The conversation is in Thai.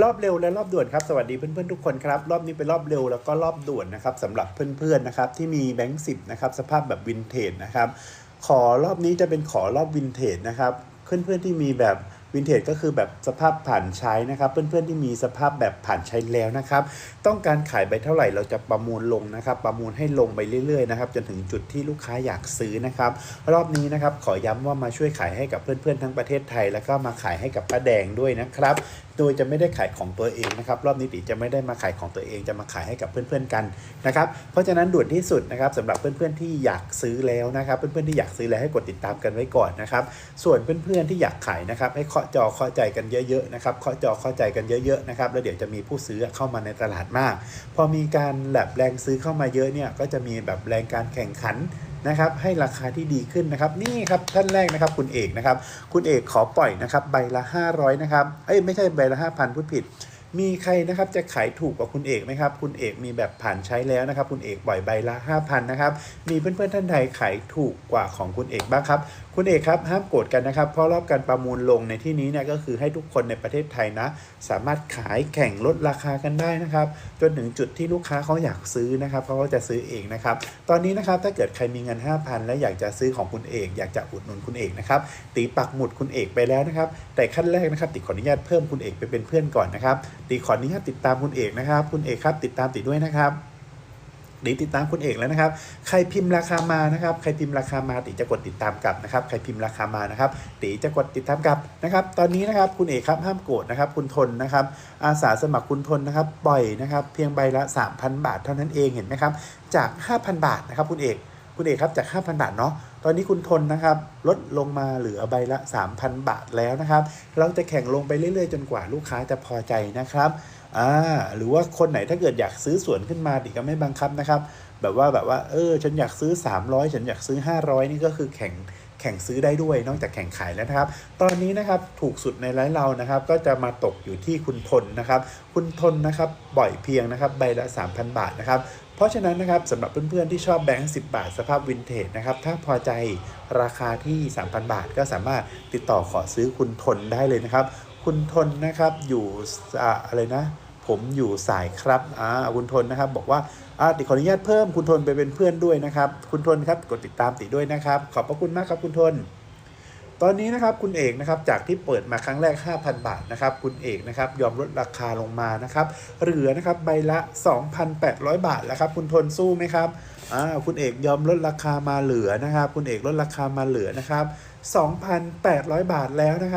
รอบเร็วและรอบด่วนครับ สวัสดีเพื่อนๆทุกคนครับ รอบนี้เป็นรอบเร็วแล้วก็รอบด่วนนะครับสำหรับเพื่อนๆนะครับที่มีแบงค์สิบนะครับสภาพแบบวินเทจนะครับขอรอบนี้จะเป็นขอรอบวินเทจนะครับเพื่อนๆที่มีแบบวินเทจก็คือแบบสภาพผ่านใช้นะครับ เพื่อนๆที่มีสภาพแบบผ่านใช้แล้วนะครับ ต้องการขายไปเท่าไหร่เราจะประมูลลงนะครับ ประมูลให้ลงไปเรื่อยๆนะครับจนถึงจุดที่ลูกค้าอยากซื้อนะครับ รอบนี้นะครับขอย้ำว่ามาช่วยขายให้กับเพื่อนๆทั้งประเทศไทย แล้วก็มาขายให้กับป้าแดงด้วยนะครับโดยจะไม่ได้ขายของตัวเองนะครับ รอบนี้ติจะไม่ได้มาขายของตัวเองจะมาขายให้กับเพื่อนๆกันนะครับ เพราะฉะนั้นด่วนที่สุดนะครับสำหรับเพื่อนๆที่อยากซื้อแล้วนะครับ เพื่อนๆที่อยากซื้อแล้วให้กดติดตามกันไว้ก่อนนะครับ ส่วนเพื่อนๆที่อยากขายนะครับ ให้เคาะจอเคาะใจกันเยอะๆนะครับเคาะจอเคาะใจกันเยอะๆนะครับแล้วเดี๋ยวจะมีผู้ซื้อเข้ามาในตลาดมาก พอมีการแบบแรงซื้อเข้ามาเยอะเนี่ยก็จะมีแบบแรงการแข่งขัน นะครับให้ราคาที่ดีขึ้นนะครับนี่ครับท่านแรกนะครับคุณเอกนะครับคุณเอกขอปล่อยนะครับใบละ 500นะครับเอ้ยไม่ใช่ใบละ5,000พูดผิด มีใครนะครับจะขายถูกกว่าคุณเอกไหมครับ คุณเอกมีแบบผ่านใช้แล้วนะครับ คุณเอกปล่อยใบละ 5,000นะครับมีเพื่อนๆท่านใดขายถูกกว่าของคุณเอกบ้างครับ คุณเอกครับห้ามโกรธกันนะครับ เพราะรอบการประมูลลงในที่นี้เนี่ยก็คือให้ทุกคนในประเทศไทยนะ สามารถขายแข่งลดราคากันได้นะครับ จนถึงจุดที่ลูกค้าเขาอยากซื้อนะครับเขาก็จะซื้อเองนะครับ ตอนนี้นะครับถ้าเกิดใครมีเงิน 5,000 และอยากจะซื้อของคุณเอก อยากจะอุดหนุนคุณเอกนะครับตีปักหมุดคุณเอกไปแล้วนะครับ แต่ขั้นแรกนะครับติขออนุญาตเพิ่มคุณเอกไปเป็นเพื่อนก่อนนะครับ ติขออนุญาตติดตามคุณเอกนะครับ คุณเอกครับติดตามติด้วยนะครับดีติดตามคุณเอกแล้วนะครับ ใครพิมพ์ราคามานะครับ ใครพิมพ์ราคามาติจะกดติดตามกลับนะครับ ใครพิมพ์ราคามานะครับติจะกดติดตามกลับนะครับ ตอนนี้นะครับคุณเอกครับห้ามโกรธนะครับ คุณทนนะครับ อาสาสมัครคุณทนนะครับปล่อยนะครับ เพียงใบละ 3,000 บาทเท่านั้นเองเห็นไหมครับ จาก 5,000 บาทนะครับคุณเอก คุณเอกครับจาก 5,000 บาทเนาะตอนนี้คุณทนนะครับ ลดลงมาเหลือใบละ 3,000 บาทแล้วนะครับ เราจะแข่งลงไปเรื่อยๆ จนกว่าลูกค้าจะพอใจนะครับอ่าหรือว่าคนไหนถ้าเกิดอยากซื้อสวนขึ้นมาดิก็ไม่บังคับนะครับ แบบว่าแบบว่าเออฉันอยากซื้อ 300 ฉันอยากซื้อ 500 นี่ก็คือแข่ง แข่งซื้อได้ด้วย นอกจากแข่งขายแล้วนะครับ ตอนนี้นะครับถูกสุดในไลฟ์เรานะครับ ก็จะมาตกอยู่ที่คุณทนนะครับ คุณทนนะครับบ่อยเพียงนะครับใบละ 3,000 บาทนะครับเพราะฉะนั้นนะครับสำหรับเพื่อนๆที่ชอบแบงค์ 10 บาท สภาพวินเทจนะครับ ถ้าพอใจราคาที่ 3,000 บาท ก็สามารถติดต่อขอซื้อคุณทนได้เลยนะครับ คุณทนนะครับอยู่อ่าอะไรนะ ผมอยู่สายครับอ่าคุณทนนะครับ บอกว่าอ่าติขออนุญาตเพิ่มคุณทนไปเป็นเพื่อนด้วยนะครับ คุณทนครับกดติดตามติด้วยนะครับ ขอบพระคุณมากครับคุณทน ตอนนี้นะครับคุณเอกนะครับจากที่เปิดมาครั้งแรก 5,000 บาทนะครับคุณเอกนะครับยอมลดราคาลงมานะครับเหลือนะครับใบละ 2,800 บาทแล้วครับคุณทนสู้ไหมครับอ่าคุณเอกยอมลดราคามาเหลือนะครับ คุณเอกลดราคามาเหลือนะครับ 2,800 บาทแล้วนะครับ